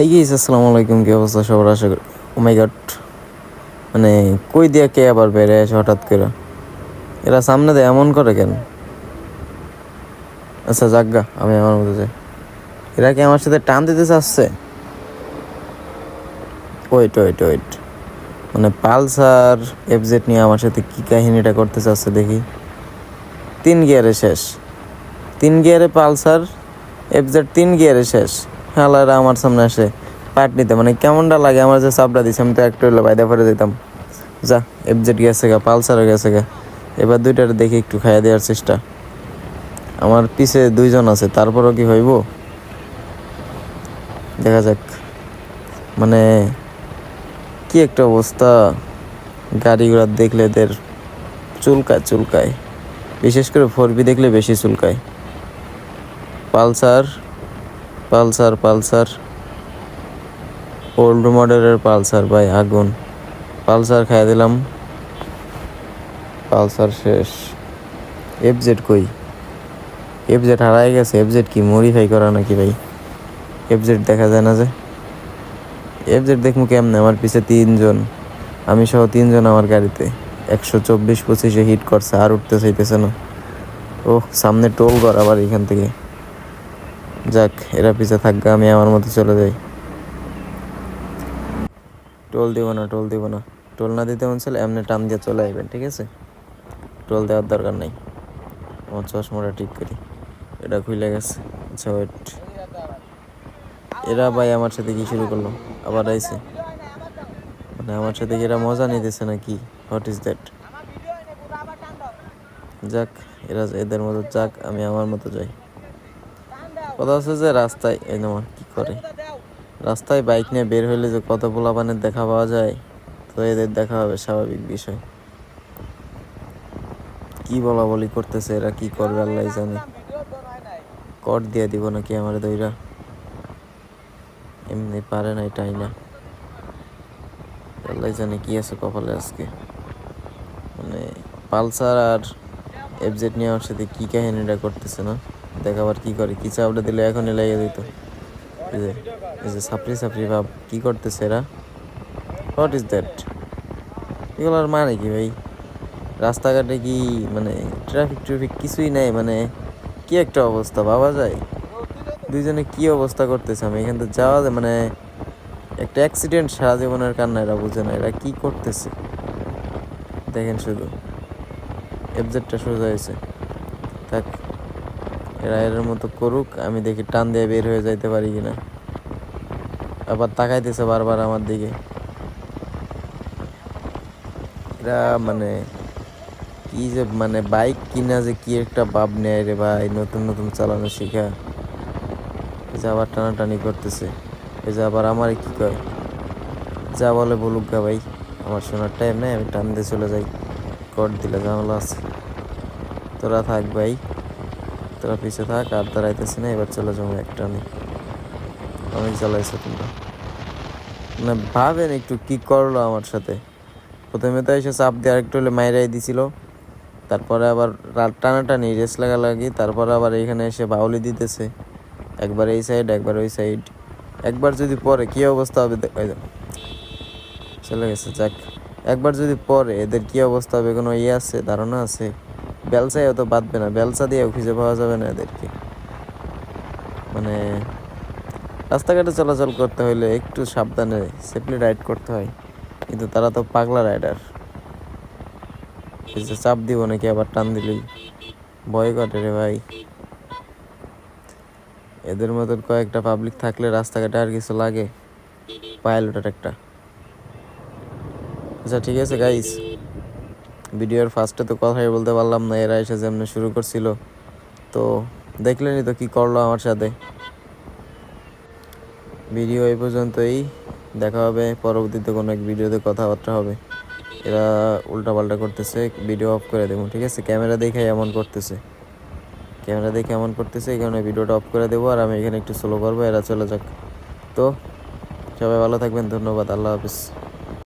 High guess আসসালামু আলাইকুম কী অবস্থা সবার? আশা করি ও মাই মানে কই দিয়া কে আবার বেড়ে আসে হঠাৎ করে? এরা সামনে দেয়, এমন করে কেন? আচ্ছা যাজ্ঞা আমি আমার মতো যাই। এরা কি আমার সাথে টান দিতে চাচ্ছে? ওয়েট ওয়েট ওয়েট মানে পালসার এফজেড নিয়ে আমার সাথে কী কাহিনীটা করতে চাচ্ছে দেখি। তিন গিয়ারে শেষ। তিন গিয়ারে পালসার এফজেড তিন গিয়ারে শেষ। হালারা আমার সামনে আসে পাট নিতে। মানে কেমনটা লাগে? আমার যে চাপটা দিছে, আমি তো একটু হলে বাইদা ফেরে দিতাম যা এফজেড গেছে গা পালসারও গেছে গা। এবার দুইটার দেখি একটু খাইয়া দেওয়ার চেষ্টা। আমার পিছে দুইজন আছে, তারপরও কি হইব? দেখা যাক। মানে কি একটা অবস্থা। গাড়ি ঘোড়া দেখলে এদের চুলকায় চুলকায়। বিশেষ করে ফোরবি দেখলে বেশি চুলকায়। Pulsar Pulsar Pulsar. ওল্ড মডেলের পালসার, ভাই, আগুন। পালসার খাইয়া দিলাম। পালসার শেষ। এফজেড কই? এফজেড হারাই গেছে। এফজেড কি মডিফাই করা নাকি, ভাই? এফজেড দেখা যায় না যে। এফজেড দেখব কেমনে? আমার পিছে তিনজন। আমি সহ তিনজন আমার গাড়িতে। একশো চব্বিশ পঁচিশে হিট করছে, আর উঠতে চাইতেছে না। ও সামনে টোল কর আবার এখান থেকে। যাক, এরা পিছে থাকবে, আমি আমার মতো চলে যাই। টোল দিব না, টোল দিব না। টোল না দিতে চাইলে এমনি টান দিয়ে চলে আসবেন ঠিক আছে? টোল দেওয়ার দরকার নাই। আমার চশমাটা ঠিক করি। এটা খুলে গেছে। আচ্ছা ওয়েট এরা ভাই আমার সাথে কি শুরু করল? আবার আইছে? মানে আমার সাথে কি এরা মজা নিতেছে না কি হোয়াট ইজ দ্যাট যাক, এরা এদের মতো যাক, আমি আমার মতো যাই। কথা হচ্ছে যে রাস্তায়, এই আমার কি করে? রাস্তায় বাইক নিয়ে বের হইলে যে কত পোলাপানের দেখা পাওয়া যায়, তো এদের দেখা হবে স্বাভাবিক বিষয়। কি বলা বলি করতেছে এরা, কি করবে আল্লাহ জানে। কট দিয়ে দিব নাকি আমার দইরা? এমনি পারে না এটাই না আল্লাহ জানে কি আছে কপালে আজকে। মানে পালসার আর এফজেড নিয়ে আমার সাথে কি কাহিনীটা করতেছে না? দেখাবার কি করে, কি চাপটা দিলে এখনই লেগে দিত। এই যে এই যে সাপড়ি সাপড়ি ভাব কি করতেছে এরা? হোয়াট ইজ দ্যাট এগুলোর মানে কি ভাই? রাস্তাঘাটে কি মানে ট্রাফিক ট্রাফিক কিছুই নেই মানে কি একটা অবস্থা ভাবা যায়? দুইজনে কি অবস্থা করতেছে? আমি এখান থেকে যাওয়া যায় মানে একটা অ্যাক্সিডেন্ট সারা জীবনের কান্না এরা বুঝে না, এরা কি করতেছে? দেখেন শুধু এফজেডটা সোজা হয়েছে। থাক এরা এর মতো করুক, আমি দেখি টান দিয়ে বের হয়ে যাইতে পারি কিনা। আবার তাকাইতেছে বারবার আমার দিকে। এরা মানে কি যে মানে বাইক কিনা যে কি একটা ভাব নেয় রে ভাই, নতুন নতুন চালানো শেখা। যে আবার টানাটানি করতেছে। এই যে আবার আমার কি কয়? যা বলে বলুক গা ভাই, আমার শোনার টাইম নেই, আমি টান দিয়ে চলে যাই। কট দিলে ঝামেলা আছে। তোরা থাক ভাই। তোরা পিছে থাক, আর দাঁড়াইতেছি না, এবার চলে যাব একটা নেই অনেক জ্বালাইছো তোমরা। মানে ভাবেন একটু কি করল আমার সাথে। প্রথমে তো এসে চাপ দিয়ে আরেকটু হলে মাইরাই দিছিল। তারপরে আবার টানাটানি রেস লাগা লাগি তারপরে আবার এখানে এসে বাউলি দিতেছে। একবার এই সাইড একবার ওই সাইড একবার যদি পরে, কি অবস্থা হবে চলে গেছে, যাক। একবার যদি পরে, এদের কি অবস্থা হবে, কোনো ইয়ে আছে, ধারণা আছে? বেলসায় অত বাঁধবে না বেলসা দিয়েও খুঁজে পাওয়া যাবে না এদেরকে। মানে রাস্তাঘাটে চলাচল করতে হলে একটু সাবধানে সেফলি রাইড করতে হয়, কিন্তু তারা তো পাগলা রাইডার চাপ দিব নাকি আবার টান দিলেই? ভয় করে রে ভাই। এদের মতন কয়েকটা পাবলিক থাকলে রাস্তাঘাটে আর কিছু লাগে। পাইলটের একটা। আচ্ছা ঠিক আছে গাইস ভিডিওর ফার্স্টে তো কথাই বলতে পারলাম না, এরা এসে যেমন শুরু করছিল। তো দেখলেনই তো কি করল আমার সাথে। ভিডিও এই পর্যন্তই, দেখা হবে, পরবর্তীতে কোনো এক ভিডিওতে কথাবার্তা হবে। এরা উল্টাপাল্টা করতেছে, ভিডিও অফ করে দেবো, ঠিক আছে? ক্যামেরা দেখে এমন করতেছে। ক্যামেরা দেখে এমন করতেছে, এই কারণে ভিডিওটা অফ করে দেবো, আর আমি এখানে একটু স্লো করব, এরা চলে যাক। তো সবাই ভালো থাকবেন, ধন্যবাদ, আল্লাহ হাফিজ।